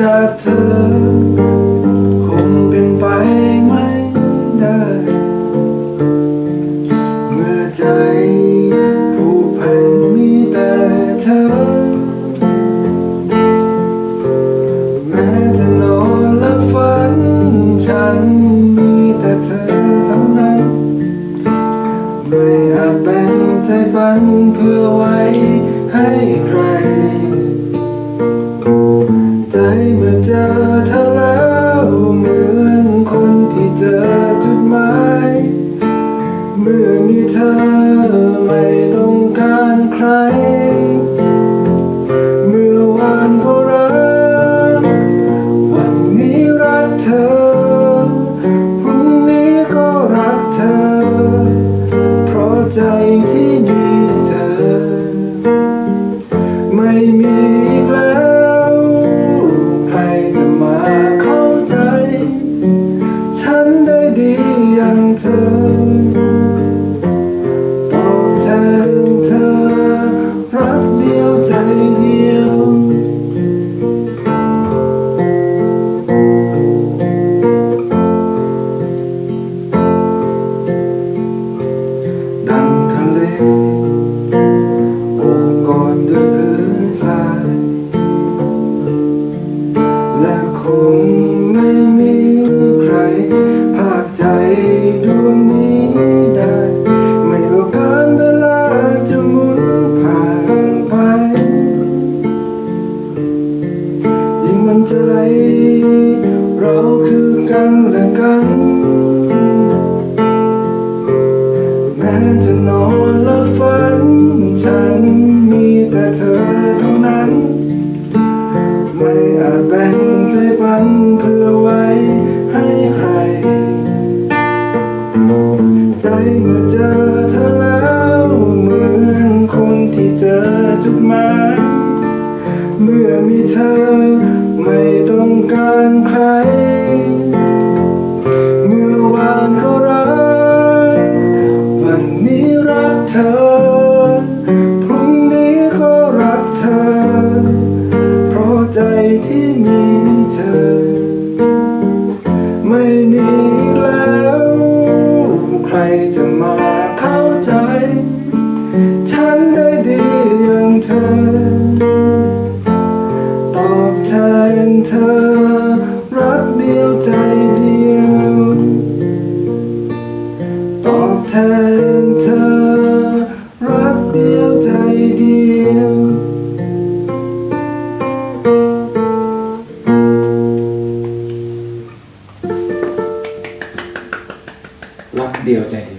จากเธอ คงเป็นไปไม่ได้ เมื่อใจผู้พันมีแต่เธอ แม้จะนอนและฝันฉันมีแต่เธอทั้นั้น ไม่อาจเป็นใจบันเพื่อไว้ เดี ใจ เราคือกันและกัน แม้จะนอนและฝัน ฉันมีแต่เธอเท่านั้น ไม่อาจแบ่งใจปันเพื่อไว้ให้ใคร ใจเมื่อเจอเธอแล้วเหมือนคนที่เจอจุดหมายเมื่อมีเธอ ไม่ต้องการใคร เมื่อวานก็รัก วันนี้รักเธอ พรุ่งนี้ก็รักเธอ เพราะใจที่มีเธอ ยวใจ